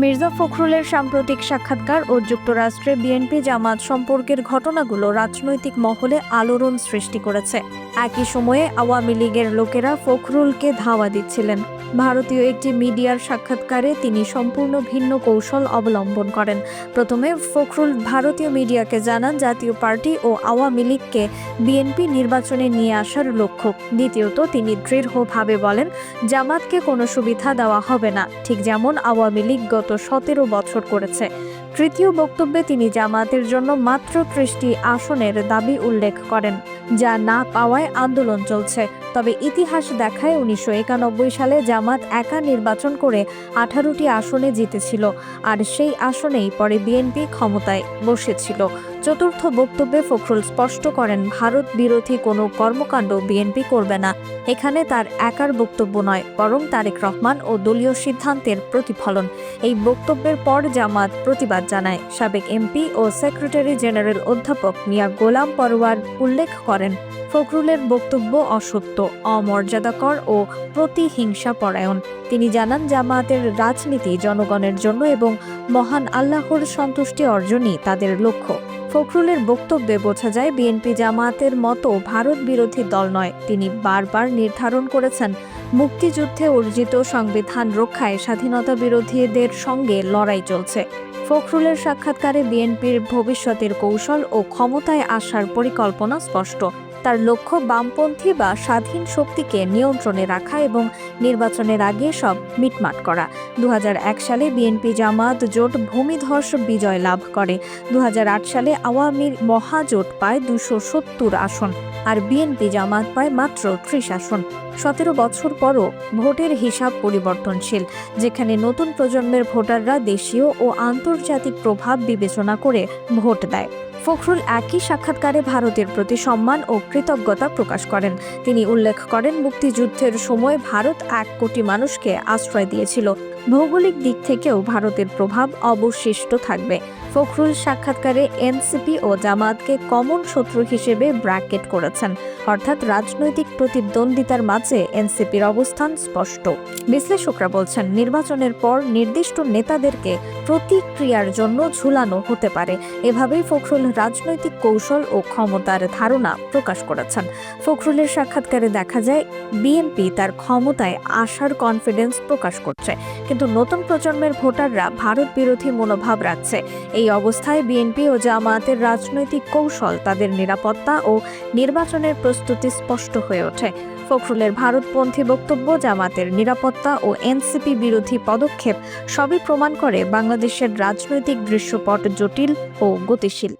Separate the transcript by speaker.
Speaker 1: মির্জা ফখরুলের সাম্প্রতিক সাক্ষাৎকার ও যুক্তরাষ্ট্রে বিএনপি জামাত সম্পর্কের ঘটনাগুলো রাজনৈতিক মহলে আলোড়ন সৃষ্টি করেছে। একই সময়ে আওয়ামী লীগের লোকেরা ফখরুলকে ধাওয়া দিচ্ছিলেন। ভারতীয় একটি মিডিয়ার সাক্ষাৎকারে তিনি সম্পূর্ণ ভিন্ন কৌশল অবলম্বন করেন। প্রথমে ফখরুল ভারতীয় মিডিয়াকে জানান, জাতীয় পার্টি ও আওয়ামী লীগকে বিএনপি নির্বাচনে নিয়ে আসার লক্ষ্য। দ্বিতীয়ত তিনি দৃঢ়ভাবে বলেন, জামাতকে কোনো সুবিধা দেওয়া হবে না। ঠিক যেমন আওয়ামী লীগ গত সতেরো বছর করেছে। তৃতীয় বক্তব্যে তিনি জামাতের জন্য মাত্র ত্রিশটি আসনের দাবি উল্লেখ করেন, যা না পাওয়ায় আন্দোলন চলছে। তবে ইতিহাস দেখায় উনিশশো একানব্বই সালে জামাত একা নির্বাচন করে আঠারোটি আসনে জিতেছিল, আর সেই আসনেই পরে বিএনপি ক্ষমতায় বসেছিল। চতুর্থ বক্তব্যে ফখরুল স্পষ্ট করেন, ভারত বিরোধী কোনো কর্মকাণ্ড বিএনপি করবে না। এখানে তার একার বক্তব্য নয়, বরং তারেক রহমান ও দলীয় সিদ্ধান্তের প্রতিফলন। এই বক্তব্যের পর জামাত প্রতিবাদ জানায়। সাবেক এমপি ও সেক্রেটারি জেনারেল অধ্যাপক মিয়া গোলাম পরোয়ার উল্লেখ করেন ফখরুলের বক্তব্য অসত্য, অমর্যাদাকর ও প্রতিহিংসা পরায়ণ তিনি জানান, জামায়াতের রাজনীতি জনগণের জন্য এবং মহান আল্লাহর সন্তুষ্টি অর্জনই তাদের লক্ষ্য। ফখরুলের বক্তব্যে বোঝা যায়, বিএনপি জামায়াতের মতো ভারত বিরোধী দল নয়। তিনি বারবার নির্ধারণ করেছেন, মুক্তিযুদ্ধে অর্জিত সংবিধান রক্ষায় স্বাধীনতা বিরোধীদের সঙ্গে লড়াই চলছে। ফখরুলের সাক্ষাৎকারে বিএনপির ভবিষ্যতের কৌশল ও ক্ষমতায় আসার পরিকল্পনা স্পষ্ট। তার লক্ষ্য বামপন্থী বা স্বাধীন শক্তিকে নিয়ন্ত্রণে রাখা এবং নির্বাচনের আগে সব মিটমাট করা। দু হাজার এক সালে বিএনপি জামাত জোট ভূমিধস বিজয় লাভ করে। দু হাজার আট সালে আওয়ামী মহাজোট পায় দুশো সত্তর আসন আর বিএনপি জামাত পায় মাত্র ত্রিশ আসন। সতেরো বছর পরও ভোটের হিসাব পরিবর্তনশীল, যেখানে নতুন প্রজন্মের ভোটাররা দেশীয় ও আন্তর্জাতিক প্রভাব বিবেচনা করে ভোট দেয়। ফখরুল একই সাক্ষাৎকারে ভারতের প্রতি সম্মান ও কৃতজ্ঞতা প্রকাশ করেন। তিনি উল্লেখ করেন, মুক্তিযুদ্ধের সময় ভারত এক কোটি মানুষকে আশ্রয় দিয়েছিল। ভৌগোলিক দিক থেকেও ভারতের প্রভাব অবশিষ্ট থাকবে। ফখরুল সাক্ষাৎকারে এনসিপি ও জামাতকে কমন শত্রু হিসেবে ব্র্যাকেট করেছেন। অর্থাৎ রাজনৈতিক প্রতিদ্বন্দ্বিতার মাঝে এনসিপির অবস্থান স্পষ্ট। বিশ্লেষকরা বলছেন, নির্বাচনের পর নির্দিষ্ট নেতাদেরকে প্রতিক্রিয়ার জন্য ঝুলানো হতে পারে। এভাবেই ফখরুল রাজনৈতিক কৌশল ও ক্ষমতার ধারণা প্রকাশ করেছেন। ফখরুলের সাক্ষাৎকারে দেখা যায়, বিএনপি তার ক্ষমতায় আসার কনফিডেন্স প্রকাশ করছে। কিন্তু নতুন প্রজন্মের ভোটাররা ভারত বিরোধী মনোভাব রাখছে। এই অবস্থায় বিএনপি ও জামায়াতের রাজনৈতিক কৌশল তাদের নিরাপত্তা ও নির্বাচনের প্রস্তুতি স্পষ্ট হয়ে ওঠে। ফখরুলের ভারতপন্থী বক্তব্য, জামাতের নিরাপত্তা ও এনসিপি বিরোধী পদক্ষেপ সবই প্রমাণ করে বাংলাদেশের রাজনৈতিক দৃশ্যপট জটিল ও গতিশীল।